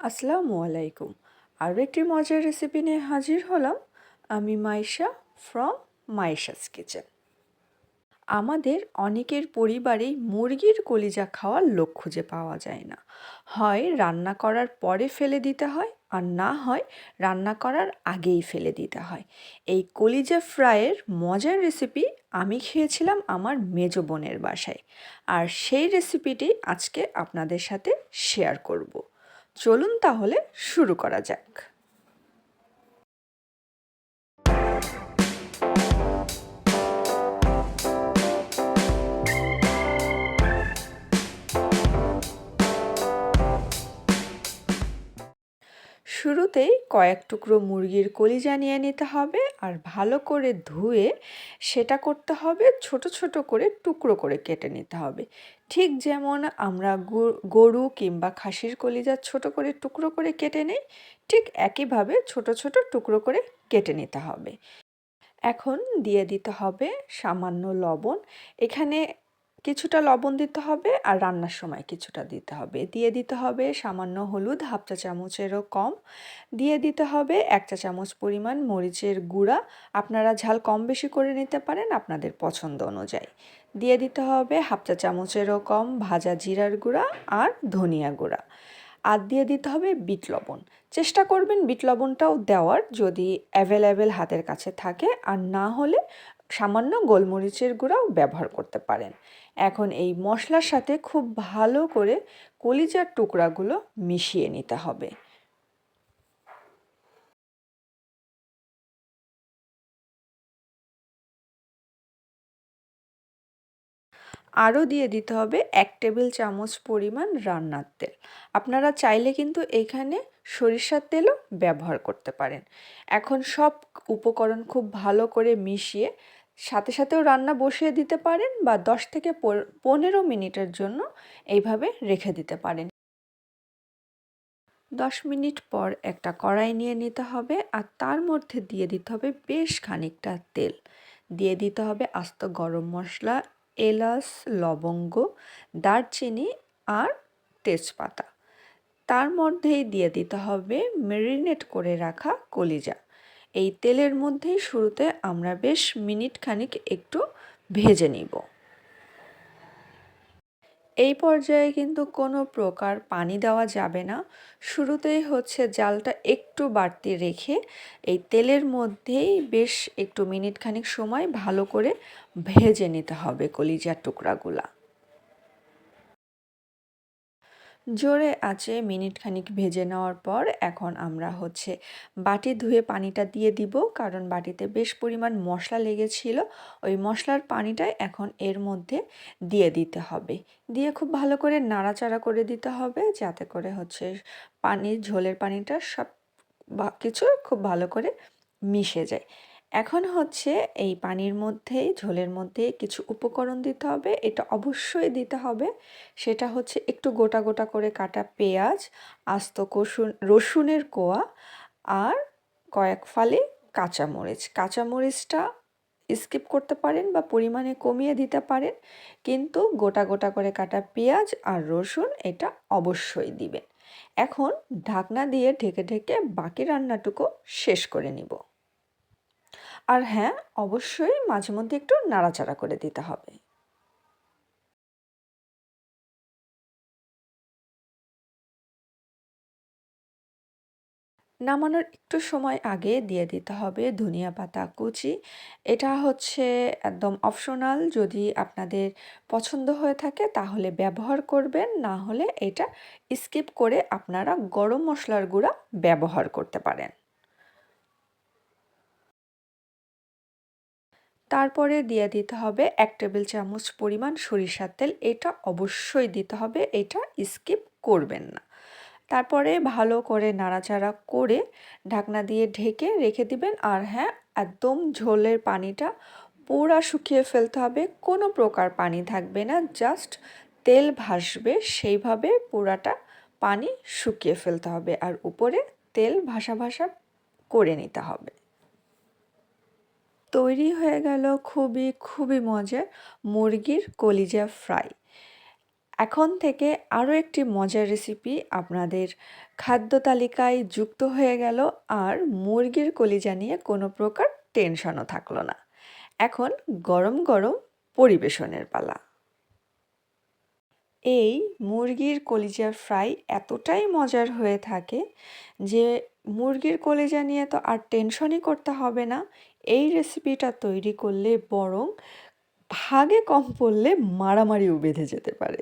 আসসালামু আলাইকুম। আরও একটি মজার রেসিপি নিয়ে হাজির হলাম আমি মাইশা ফ্রম মাইশাস কিচেন আমাদের অনেকের পরিবারেই মুরগির কলিজা খাওয়ার লোক খুঁজে পাওয়া যায় না। হয় রান্না করার পরে ফেলে দিতে হয় আর না হয় রান্না করার আগেই ফেলে দিতে হয়। এই কলিজা ফ্রাইয়ের মজার রেসিপি আমি খেয়েছিলাম আমার মেজ বোনের বাসায়। আর সেই রেসিপিটি আজকে আপনাদের সাথে শেয়ার করব। চলুন তাহলে শুরু করা যাক। শুরুতেই কয়েক টুকরো মুরগির কলিজা নিয়ে নিতে হবে আর ভালো করে ধুয়ে সেটা করতে হবে, ছোট ছোট করে টুকরো করে কেটে নিতে হবে। ঠিক যেমন আমরা গরু কিংবা খাসির কলিজা ছোট করে টুকরো করে কেটে নিই, ঠিক একইভাবে ছোট ছোট টুকরো করে কেটে নিতে হবে। এখন দিয়ে দিতে হবে সামান্য লবণ। এখানে কিছুটা লবণ দিতে হবে আর রান্নার সময় কিছুটা দিতে হবে। দিয়ে দিতে হবে সামান্য হলুদ, হাফ চা চামচেরও কম। দিয়ে দিতে হবে এক চা চামচ পরিমাণ মরিচের গুঁড়া। আপনারা ঝাল কম বেশি করে নিতে পারেন আপনাদের পছন্দ অনুযায়ী। দিয়ে দিতে হবে হাফ চা চামচেরও কম ভাজা জিরার গুঁড়া আর ধনিয়া গুঁড়া। আর দিয়ে দিতে হবে বিট লবণ। চেষ্টা করবেন বিট লবণটাও দেওয়ার যদি অ্যাভেলেবেল হাতের কাছে থাকে। আর না হলে সামান্য গোলমরিচের গুঁড়াও ব্যবহার করতে পারেন। এখন এই মশলার সাথে খুব ভালো করে কলিজার টুকরাগুলো মিশিয়ে নিতে হবে। আরও দিয়ে দিতে হবে এক টেবিল চামচ পরিমাণ রান্নার তেল। আপনারা চাইলে কিন্তু এখানে সরিষার তেলও ব্যবহার করতে পারেন। এখন সব উপকরণ খুব ভালো করে মিশিয়ে সাথে সাথেও রান্না বসিয়ে দিতে পারেন বা দশ থেকে পনেরো মিনিটের জন্য এইভাবে রেখে দিতে পারেন। দশ মিনিট পর একটা কড়াই নিয়ে নিতে হবে আর তার মধ্যে দিয়ে দিতে হবে বেশ খানিকটা তেল। দিয়ে দিতে হবে আস্ত গরম মশলা, এলাচ, লবঙ্গ, দারচিনি আর তেজপাতা। তার মধ্যেই দিয়ে দিতে হবে মেরিনেট করে রাখা কলিজা। এই তেলের মধ্যেই শুরুতে আমরা বেশ মিনিট খানিক একটু ভেজে নিব। এই পর্যায়ে কিন্তু কোনো প্রকার পানি দেওয়া যাবে না। শুরুতেই হচ্ছে জালটা একটু বাড়তি রেখে এই তেলের মধ্যেই বেশ একটু মিনিট খানিক সময় ভালো করে ভেজে নিতে হবে কলিজার টুকরাগুলা। জোরে আছে মিনিট খানিক ভেজে নেওয়ার পর এখন আমরা হচ্ছে বাটি ধুয়ে পানিটা দিয়ে দিব। কারণ বাটিতে বেশ পরিমাণ মশলা লেগেছিল। ওই মশলার পানিটাই এখন এর মধ্যে দিয়ে দিতে হবে। দিয়ে খুব ভালো করে নাড়াচাড়া করে দিতে হবে যাতে করে হচ্ছে পানির ঝোলের পানিটা সব কিছু খুব ভালো করে মিশে যায়। এখন হচ্ছে এই পানির মধ্যেই ঝোলের মধ্যে কিছু উপকরণ দিতে হবে। এটা অবশ্যই দিতে হবে। সেটা হচ্ছে একটু গোটা গোটা করে কাটা পেঁয়াজ, আস্ত কসুন, রসুনের কোয়া আর কয়েক ফালি কাঁচামরিচ। কাঁচামরিচটা স্কিপ করতে পারেন বা পরিমাণে কমিয়ে দিতে পারেন। কিন্তু গোটা গোটা করে কাটা পেঁয়াজ আর রসুন এটা অবশ্যই দিবেন। এখন ঢাকনা দিয়ে ঢেকে ঢেকে বাকি রান্নাটুকু শেষ করে নিব। আর হ্যাঁ অবশ্যই মাঝে মধ্যে একটু নাড়াচাড়া করে দিতে হবে। নামানোর একটু সময় আগে দিয়ে দিতে হবে ধনিয়া পাতা, কুচি। এটা হচ্ছে একদম অপশনাল যদি আপনাদের পছন্দ হয়ে থাকে তাহলে ব্যবহার করবেন, না হলে এটা স্কিপ করে আপনারা গরম মশলার গুঁড়া ব্যবহার করতে পারেন। তারপরে দিয়ে দিতে হবে এক টেবিল চামচ পরিমাণ সরিষার তেল। এটা অবশ্যই দিতে হবে, এটা স্কিপ করবেন না। তারপরে ভালো করে নাড়াচাড়া করে ঢাকনা দিয়ে ঢেকে রেখে দিবেন। আর হ্যাঁ একদম ঝোলের পানিটা পুরা শুকিয়ে ফেলতে হবে, কোনো প্রকার পানি থাকবে না, জাস্ট তেল ভাসবে, সেইভাবে পুরাটা পানি শুকিয়ে ফেলতে হবে। আর উপরে তেল ভাসা ভাসা করে নিতে হবে। তৈরি হয়ে গেল খুবই খুবই মজার মুরগির কলিজা ফ্রাই। এখন থেকে আরও একটি মজার রেসিপি আপনাদের খাদ্য তালিকায় যুক্ত হয়ে গেল আর মুরগির কলিজা নিয়ে কোনো প্রকার টেনশনও থাকল না। এখন গরম গরম পরিবেশনের পালা। এই মুরগির কলিজা ফ্রাই এতটাই মজার হয়ে থাকে যে মুরগির কলিজা নিয়ে তো আর টেনশনই করতে হবে না। এই রেসিপিটা তৈরি করলে বরং ভাগে কম পড়লে মারামারিও বেঁধে যেতে পারে।